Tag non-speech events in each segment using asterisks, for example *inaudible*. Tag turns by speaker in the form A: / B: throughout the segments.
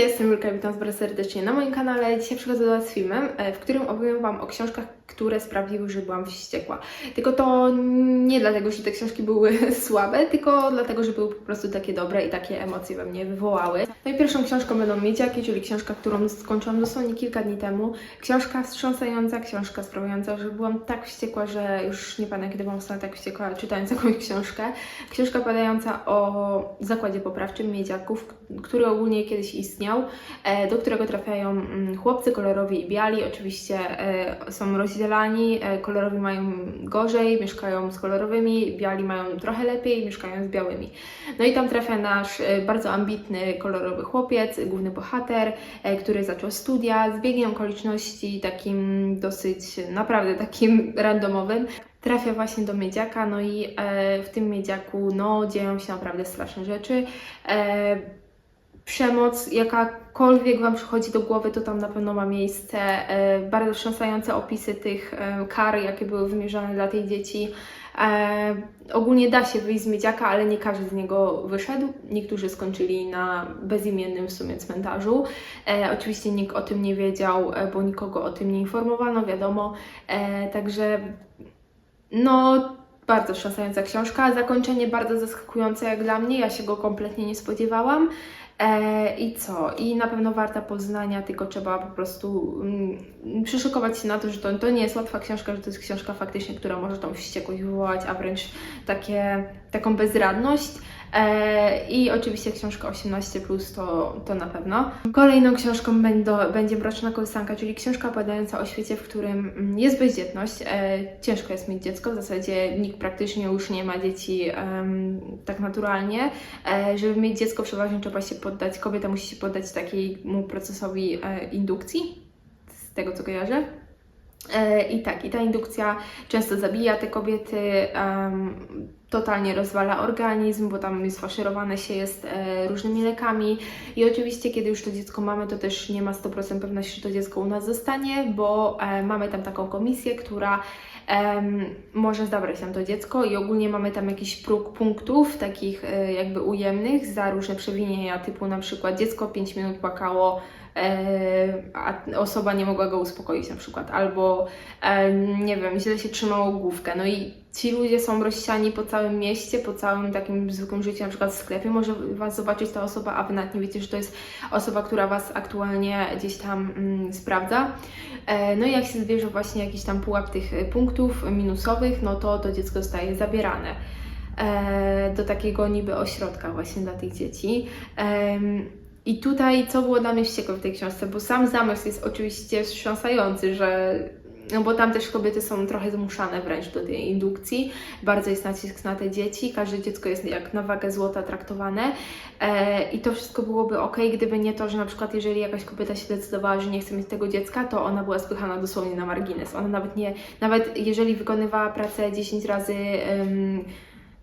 A: jestem Julka, witam Was bardzo serdecznie na moim kanale. Dzisiaj przychodzę do Was z filmem, e, w którym opowiem Wam o książkach, które sprawiły, że byłam wściekła. Tylko to nie dlatego, że te książki były *laughs* słabe, tylko dlatego, że były po prostu takie dobre i takie emocje we mnie wywołały. No i pierwszą książką będą Miedziaki, czyli książka, którą skończyłam dosłownie kilka dni temu. Książka wstrząsająca, książka sprawiająca, że byłam tak wściekła, że już nie pamiętam, kiedy byłam ostatnio tak wściekła, czytając jakąś książkę. Książka badająca o zakładzie poprawczym Miedziaków, który ogólnie kiedyś istniał, e, do którego trafiają mm, chłopcy kolorowi i biali. Oczywiście e, są rozdzielani, e, kolorowi mają gorzej, mieszkają z kolorowymi, biali mają trochę lepiej, mieszkają z białymi. No i tam trafia nasz bardzo ambitny, kolorowy chłopiec, główny bohater, który zaczął studia z biegiem okoliczności takim dosyć, naprawdę takim *laughs* randomowym. Trafia właśnie do miedziaka, no i e, w tym miedziaku no, dzieją się naprawdę straszne rzeczy. E, przemoc, jakakolwiek Wam przychodzi do głowy, to tam na pewno ma miejsce. E, bardzo wstrząsające opisy tych e, kar, jakie były wymierzone dla tych dzieci. E, ogólnie da się wyjść z miedziaka, ale nie każdy z niego wyszedł. Niektórzy skończyli na bezimiennym w sumie cmentarzu. Oczywiście nikt o tym nie wiedział, bo nikogo o tym nie informowano, wiadomo. Także no, bardzo wstrząsająca książka. Zakończenie bardzo zaskakujące jak dla mnie. Ja się go kompletnie nie spodziewałam. E, I co? I na pewno warta poznania, tylko trzeba po prostu mm, przyszykować się na to, że to, to nie jest łatwa książka, że to jest książka faktycznie, która może tą wściekłość wywołać, a wręcz takie, taką bezradność. E, I oczywiście książka 18, to, to na pewno. Kolejną książką będą, będzie Mroczna Kołysanka, czyli książka opowiadająca o świecie, w którym jest bezdzietność. E, ciężko jest mieć dziecko, w zasadzie nikt praktycznie już nie ma dzieci tak naturalnie. E, żeby mieć dziecko, przeważnie trzeba się poddać, kobieta musi się poddać takiemu procesowi indukcji, z tego co kojarzę. E, I tak, i ta indukcja często zabija te kobiety, em, totalnie rozwala organizm, bo tam jest faszerowane się jest e, różnymi lekami. I oczywiście, kiedy już to dziecko mamy, to też nie ma 100% pewności, że to dziecko u nas zostanie, bo e, mamy tam taką komisję, która em, może zabrać nam to dziecko i ogólnie mamy tam jakiś próg punktów, takich e, jakby ujemnych za różne przewinienia, typu na przykład dziecko 5 minut płakało, e, a osoba nie mogła go uspokoić na przykład, albo e, nie wiem, źle się trzymało główkę. No i ci ludzie są rozsiani po całym mieście, po całym takim zwykłym życiu, na przykład w sklepie może Was zobaczyć ta osoba, a Wy nawet nie wiecie, że to jest osoba, która Was aktualnie gdzieś tam mm, sprawdza. E, no i jak się zbierze właśnie jakiś tam pułap tych e, punktów minusowych, no to to dziecko zostaje zabierane e, do takiego niby ośrodka właśnie dla tych dzieci. I tutaj, co było dla mnie wściekłe w tej książce, bo sam zamysł jest oczywiście wstrząsający, że no bo tam też kobiety są trochę zmuszane wręcz do tej indukcji. Bardzo jest nacisk na te dzieci. Każde dziecko jest jak na wagę złota traktowane. E, I to wszystko byłoby ok, gdyby nie to, że na przykład jeżeli jakaś kobieta się decydowała, że nie chce mieć tego dziecka, to ona była spychana dosłownie na margines. Ona nawet nie, nawet jeżeli wykonywała pracę 10 razy.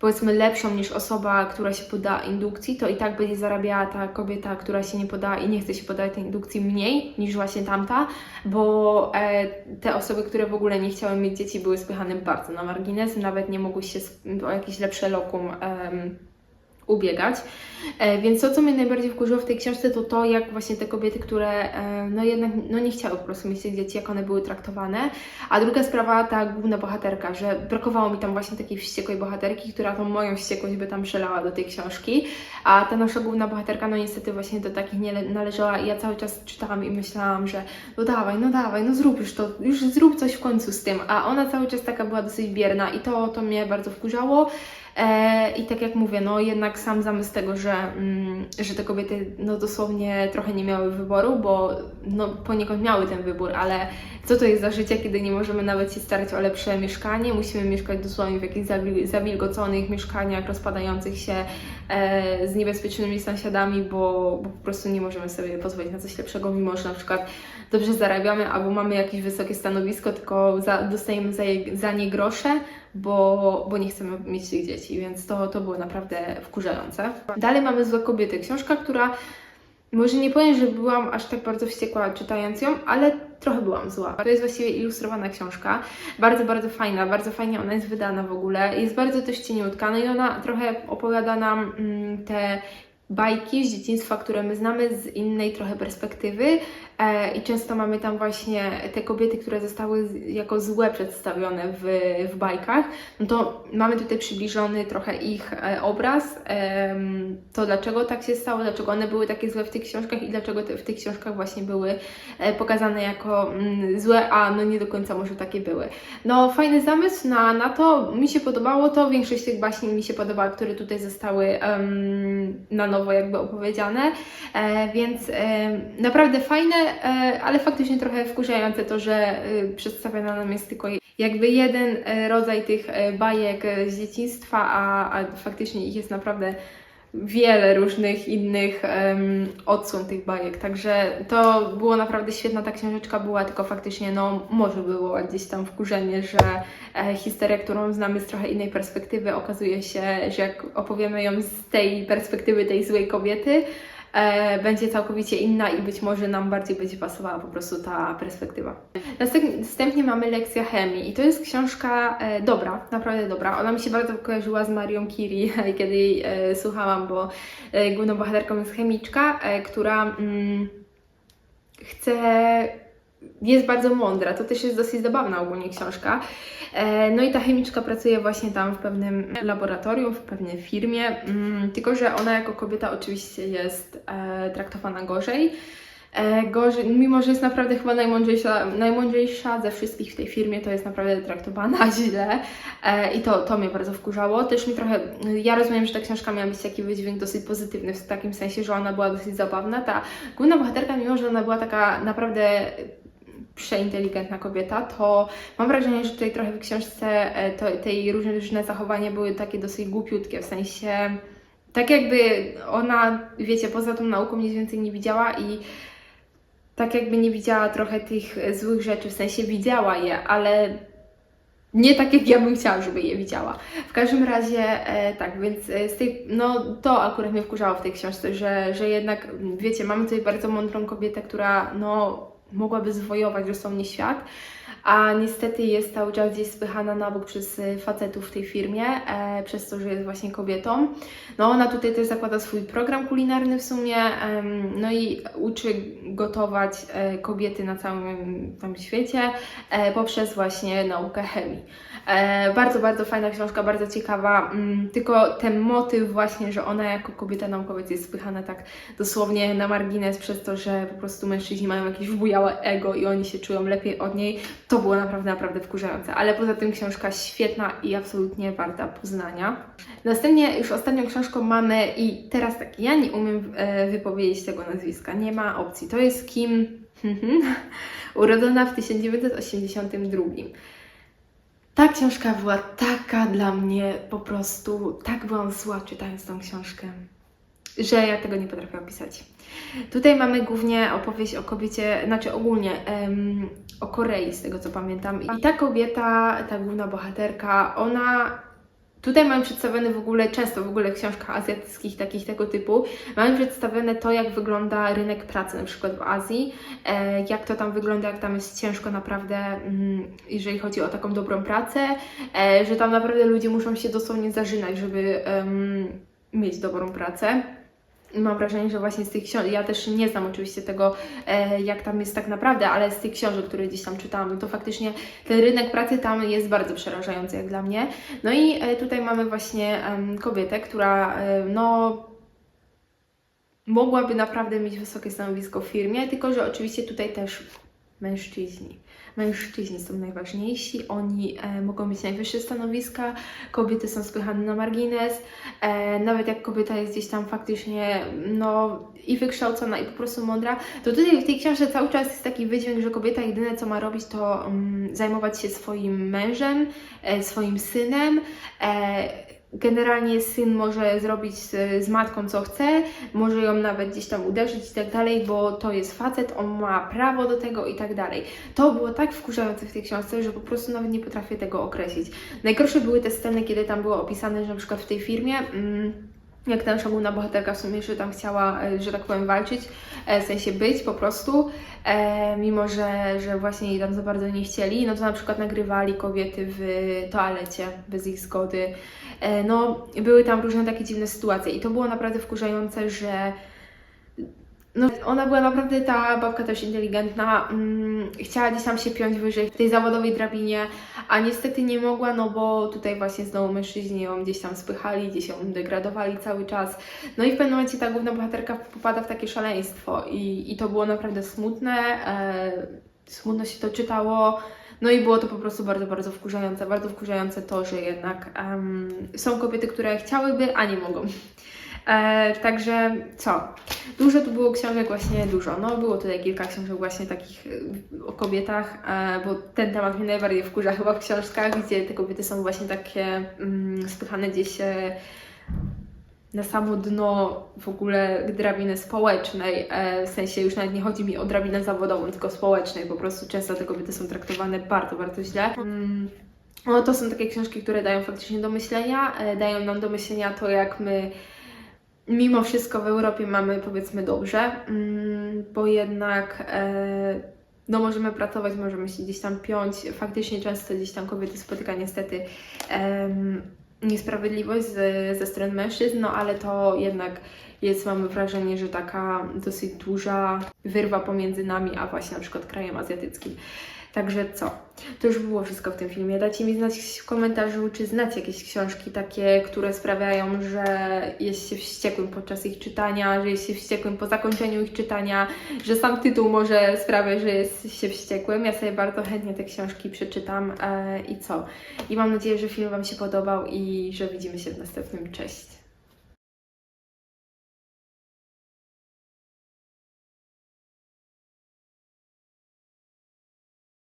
A: Powiedzmy lepszą niż osoba, która się poda indukcji, to i tak będzie zarabiała ta kobieta, która się nie poda i nie chce się podać tej indukcji mniej niż właśnie tamta, bo e, te osoby, które w ogóle nie chciały mieć dzieci, były spychane bardzo na margines, nawet nie mogły się o jakieś lepsze lokum em, ubiegać. E, więc to, co mnie najbardziej wkurzyło w tej książce, to to, jak właśnie te kobiety, które e, no jednak no nie chciały po prostu mieć tych dzieci, jak one były traktowane. A druga sprawa, ta główna bohaterka, że brakowało mi tam właśnie takiej wściekłej bohaterki, która tą moją wściekłość by tam przelała do tej książki. A ta nasza główna bohaterka, no niestety właśnie do takich nie le- należała i ja cały czas czytałam i myślałam, że no dawaj, no dawaj, no zrób już to, już zrób coś w końcu z tym. A ona cały czas taka była dosyć bierna i to, to mnie bardzo wkurzało. E, I tak jak mówię, no jednak sam zamysł tego, że, mm, że te kobiety no dosłownie trochę nie miały wyboru, bo no poniekąd miały ten wybór, ale co to jest za życie, kiedy nie możemy nawet się starać o lepsze mieszkanie, musimy mieszkać dosłownie w jakichś zawil- zawilgoconych mieszkaniach, rozpadających się e, z niebezpiecznymi sąsiadami, bo, bo po prostu nie możemy sobie pozwolić na coś lepszego, mimo że na przykład dobrze zarabiamy albo mamy jakieś wysokie stanowisko, tylko za, dostajemy za, je, za nie grosze, bo, bo nie chcemy mieć tych dzieci, więc to, to było naprawdę wkurzające. Dalej mamy Złe Kobiety, książka, która może nie powiem, że byłam aż tak bardzo wściekła czytając ją, ale trochę byłam zła. To jest właściwie ilustrowana książka, bardzo, bardzo fajna, bardzo fajnie ona jest wydana w ogóle, jest bardzo też cieniutka, no i ona trochę opowiada nam mm, te bajki z dzieciństwa, które my znamy z innej trochę perspektywy e, i często mamy tam właśnie te kobiety, które zostały jako złe przedstawione w, w bajkach, no to mamy tutaj przybliżony trochę ich e, obraz, em, to dlaczego tak się stało, dlaczego one były takie złe w tych książkach i dlaczego te, w tych książkach właśnie były e, pokazane jako mm, złe, a no nie do końca może takie były. No fajny zamysł na, na to, mi się podobało to, większość tych baśni mi się podobała, które tutaj zostały na nowo jakby opowiedziane, e, więc em, naprawdę fajne, e, ale faktycznie trochę wkurzające to, że e, przedstawiana nam jest tylko jakby jeden e, rodzaj tych e, bajek e, z dzieciństwa, a, a faktycznie ich jest naprawdę wiele różnych innych em, odsłon tych bajek. Także to było naprawdę świetna ta książeczka była, tylko faktycznie no może było gdzieś tam wkurzenie, że e, historia, którą znamy z trochę innej perspektywy, okazuje się, że jak opowiemy ją z tej perspektywy tej złej kobiety, będzie całkowicie inna i być może nam bardziej będzie pasowała po prostu ta perspektywa. Następnie, mamy lekcja chemii i to jest książka e, dobra, naprawdę dobra. Ona mi się bardzo kojarzyła z Marią Curie, *laughs* kiedy jej e, słuchałam, bo e, główną bohaterką jest chemiczka, e, która mm, chce jest bardzo mądra. To też jest dosyć zabawna ogólnie książka. E, No i ta chemiczka pracuje właśnie tam w pewnym laboratorium, w pewnej firmie, mm, tylko że ona jako kobieta oczywiście jest e, traktowana gorzej. E, gorzej, mimo że jest naprawdę chyba najmądrzejsza, najmądrzejsza ze wszystkich w tej firmie, to jest naprawdę traktowana *laughs* źle i to, to mnie bardzo wkurzało. Też mi trochę, ja rozumiem, że ta książka miała mieć taki wydźwięk dosyć pozytywny, w takim sensie, że ona była dosyć zabawna. Ta główna bohaterka, mimo że ona była taka naprawdę przeinteligentna kobieta, to mam wrażenie, że tutaj trochę w książce e, to, tej różne, różne zachowania były takie dosyć głupiutkie, w sensie tak jakby ona, wiecie, poza tą nauką nic więcej nie widziała i tak jakby nie widziała trochę tych złych rzeczy, w sensie widziała je, ale nie tak jak ja bym chciała, żeby je widziała. W każdym razie e, tak, więc e, z tej, no to akurat mnie wkurzało w tej książce, że, że jednak, wiecie, mamy tutaj bardzo mądrą kobietę, która no mogłaby zwojować dosłownie świat, a niestety jest cały czas gdzieś spychana na bok przez e, facetów w tej firmie, e, przez to, że jest właśnie kobietą. No ona tutaj też zakłada swój program kulinarny w sumie, em, no i uczy gotować e, kobiety na całym tam świecie e, poprzez właśnie naukę chemii. E, bardzo, bardzo fajna książka, bardzo ciekawa, mm, tylko ten motyw właśnie, że ona jako kobieta naukowiec jest spychana tak dosłownie na margines przez to, że po prostu mężczyźni mają jakieś wbujałe ego i oni się czują lepiej od niej, to było naprawdę, naprawdę wkurzające. Ale poza tym książka świetna i absolutnie warta poznania. Następnie już ostatnią książką mamy i teraz tak, ja nie umiem e, wypowiedzieć tego nazwiska, nie ma opcji. To jest Kim, *laughs* urodzona w 1982. Ta książka była taka dla mnie po prostu, tak byłam zła czytając tą książkę, że ja tego nie potrafię opisać. Tutaj mamy głównie opowieść o kobiecie, znaczy ogólnie o Korei, z tego co pamiętam. I ta kobieta, ta główna bohaterka, ona Tutaj mamy przedstawione w ogóle, często w ogóle w książkach azjatyckich, takich tego typu, mamy przedstawione to, jak wygląda rynek pracy, na przykład w Azji, e, jak to tam wygląda, jak tam jest ciężko naprawdę, mm, jeżeli chodzi o taką dobrą pracę, e, że tam naprawdę ludzie muszą się dosłownie zażynać, żeby em, mieć dobrą pracę. Mam wrażenie, że właśnie z tych książek, ja też nie znam oczywiście tego, e, jak tam jest tak naprawdę, ale z tych książek, które gdzieś tam czytałam, no to faktycznie ten rynek pracy tam jest bardzo przerażający jak dla mnie. No i e, tutaj mamy właśnie kobietę, która e, no mogłaby naprawdę mieć wysokie stanowisko w firmie, tylko że oczywiście tutaj też mężczyźni. Mężczyźni są najważniejsi, oni e, mogą mieć najwyższe stanowiska, kobiety są spychane na margines, e, nawet jak kobieta jest gdzieś tam faktycznie no i wykształcona i po prostu mądra, to tutaj w tej książce cały czas jest taki wydźwięk, że kobieta jedyne co ma robić to mm, zajmować się swoim mężem, e, swoim synem, e, Generalnie syn może zrobić z, z matką co chce, może ją nawet gdzieś tam uderzyć i tak dalej, bo to jest facet, on ma prawo do tego i tak dalej. To było tak wkurzające w tej książce, że po prostu nawet nie potrafię tego określić. Najgorsze były te sceny, kiedy tam było opisane, że na przykład w tej firmie. Mm, jak nasza główna bohaterka w sumie, że tam chciała, e, że tak powiem, walczyć, e, w sensie być po prostu, e, mimo że, że właśnie jej tam za bardzo nie chcieli, no to na przykład nagrywali kobiety w toalecie bez ich zgody. E, no, były tam różne takie dziwne sytuacje i to było naprawdę wkurzające, że no, ona była naprawdę, ta babka też inteligentna, mm, chciała gdzieś tam się piąć wyżej w tej zawodowej drabinie, a niestety nie mogła, no bo tutaj właśnie znowu mężczyźni ją gdzieś tam spychali, gdzieś ją degradowali cały czas. No i w pewnym momencie ta główna bohaterka popada w takie szaleństwo i, i to było naprawdę smutne, e, smutno się to czytało. No i było to po prostu bardzo, bardzo wkurzające. Bardzo wkurzające to, że jednak są kobiety, które chciałyby, a nie mogą. E, także co? Dużo tu było książek, właśnie dużo. No, było tutaj kilka książek właśnie takich e, o kobietach, e, bo ten temat mnie najbardziej wkurza chyba w książkach, gdzie te kobiety są właśnie takie mm, spychane gdzieś e, na samo dno w ogóle drabiny społecznej. E, w sensie już nawet nie chodzi mi o drabinę zawodową, tylko społecznej. Po prostu często te kobiety są traktowane bardzo, bardzo źle. No, to są takie książki, które dają faktycznie do myślenia. E, dają nam do myślenia to, jak my mimo wszystko w Europie mamy powiedzmy dobrze, mm, bo jednak e, no możemy pracować, możemy się gdzieś tam piąć. Faktycznie często gdzieś tam kobiety spotyka niestety niesprawiedliwość ze, ze strony mężczyzn, no ale to jednak jest, mamy wrażenie, że taka dosyć duża wyrwa pomiędzy nami, a właśnie na przykład krajem azjatyckim. Także co? To już było wszystko w tym filmie. Dajcie mi znać w komentarzu, czy znacie jakieś książki takie, które sprawiają, że jest się wściekłym podczas ich czytania, że jest się wściekłym po zakończeniu ich czytania, że sam tytuł może sprawia, że jest się wściekłym. Ja sobie bardzo chętnie te książki przeczytam e, i co? I mam nadzieję, że film Wam się podobał i że widzimy się w następnym. Cześć!